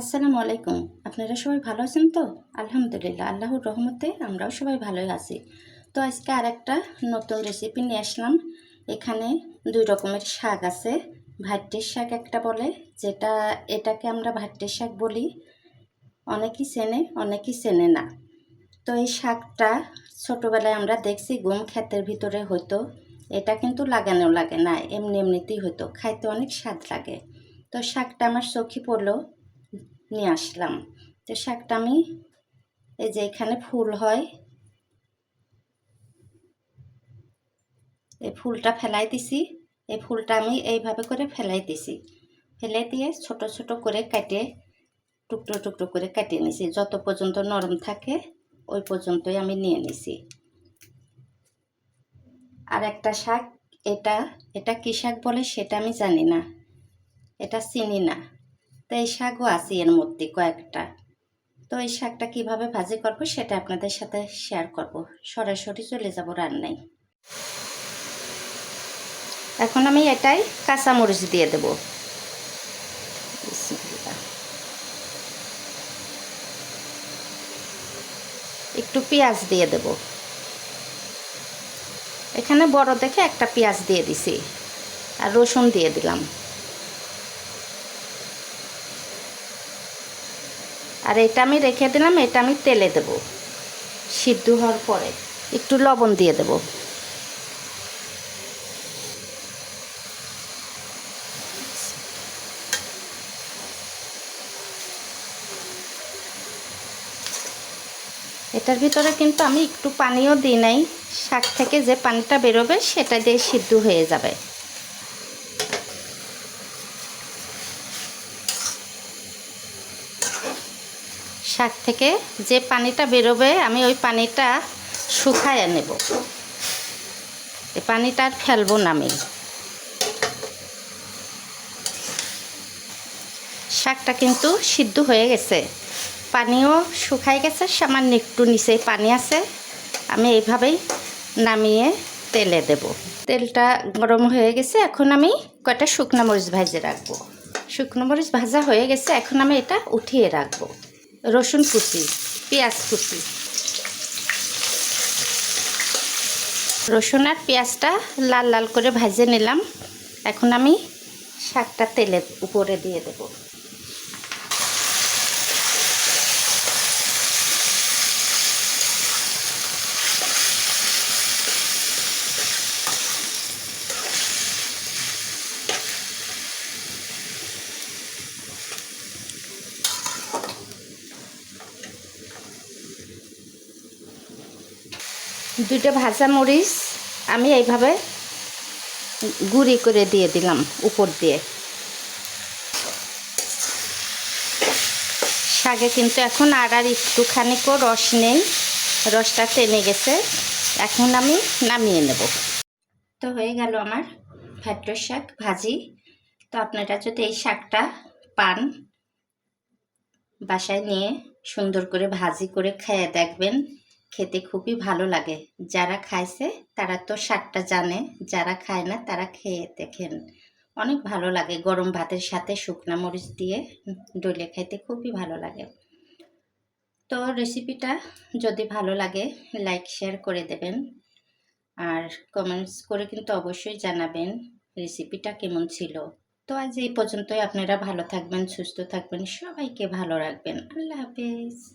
আসসালামু আলাইকুম। আপনারা সবাই ভালো আছেন তো? আলহামদুলিল্লাহ, আল্লাহর রহমতে আমরাও সবাই ভালোই আছি। তো আজকে আর একটা নতুন রেসিপি নিয়ে আসলাম। এখানে দুই রকমের শাক আছে। ভাট্টির শাক একটা বলে, যেটা এটাকে আমরা ভাট্টির শাক বলি। অনেকেই চেনে অনেকেই চেনে না। তো এই শাকটা ছোটোবেলায় আমরা দেখছি গম ক্ষেতের ভিতরে হতো এটা কিন্তু লাগানো লাগে না, এমনি এমনিতেই হতো খাইতে অনেক স্বাদ লাগে। তো শাকটা আমার চোখে পড়ল। নিয়ে আসলাম। তো শাকটা আমি এই যে এখানে ফুল হয়। এই ফুলটা ফেলাই দিছি। এই ফুলটা আমি এইভাবে করে ফেলাই দিছি। ফেলে দিয়ে ছোট ছোট করে কেটে, টুকরো টুকরো করে কাটিয়ে নিছি। যত পর্যন্ত নরম থাকে, ওই পর্যন্তই আমি নিয়ে নিছি। আর একটা শাক, এটা এটা কী শাক বলে সেটা আমি জানি না। এটা চিনি না। তো এই শাকও আছে এর মধ্যে কয়েকটা। তো এই শাকটা কীভাবে ভাজি করব সেটা আপনাদের সাথে শেয়ার করব। সরাসরি চলে যাব রান্নায়। এখন আমি এটাই কাঁচামরিচ দিয়ে দেব। একটু পেঁয়াজ দিয়ে দেব। এখানে বড় দেখে একটা পেঁয়াজ দিয়ে দিছি। আর রসুন দিয়ে দিলাম। আর এটা আমি রেখে দিলাম, এটা আমি তেলে দেব। সিদ্ধ হওয়ার পরে একটু লবণ দিয়ে দেব। এটার ভিতরে কিন্তু আমি একটু পানিও দিই নাই। শাক থেকে যে পানিটা বেরোবে, সেটা দিয়ে সিদ্ধ হয়ে যাবে। শাক থেকে যে পানিটা বেরোবে, আমি ওই পানিটা শুকায় নেব। এই পানিটা আর ফেলব না আমি। শাকটা কিন্তু সিদ্ধ হয়ে গেছে। পানিও শুকায় গেছে, সামান্য একটু নিচে পানি আছে। আমি এইভাবেই নামিয়ে তেলে দেব। তেলটা গরম হয়ে গেছে, এখন আমি কয়টা শুকনো মরিচ ভাজে রাখব? শুকনো মরিচ ভাজা হয়ে গেছে, এখন আমি এটা উঠিয়ে রাখব। রসুন কুচি, পেঁয়াজ কুচি। রসুন আর পেঁয়াজটা লাল লাল করে ভাজে নিলাম। এখন আমি শাকটা তেলের উপরে দিয়ে দেব। দুইটা ভাজা মরিচ আমি এইভাবে গুঁড়ি করে দিয়ে দিলাম উপর দিয়ে। শাকে কিন্তু এখন আর আর একটুখানিকও রস নেই, রসটা টেনে গেছে। এখন আমি নামিয়ে নেব। তো হয়ে গেল আমার ভ্যাট্র শাক ভাজি। তো আপনারা যদি এই শাকটা পান, বাসায় নিয়ে সুন্দর করে ভাজি করে খেয়ে দেখবেন। খেতে খুবই ভালো লাগে। যারা খাইছে, তারা তো শাকটা জানে। যারা খায় না, তারা খেয়ে দেখেন অনেক ভালো লাগে। গরম ভাতের সাথে শুকনা মরিচ দিয়ে ডলে খাইতে খুবই ভালো লাগে। তো রেসিপিটা যদি ভালো লাগে লাইক শেয়ার করে দেবেন। আর কমেন্টস করে কিন্তু অবশ্যই জানাবেন রেসিপিটা কেমন ছিল। তো আজ এই পর্যন্তই। আপনারা ভালো থাকবেন, সুস্থ থাকবেন। সবাইকে ভালো রাখবেন। আল্লাহ হাফেজ।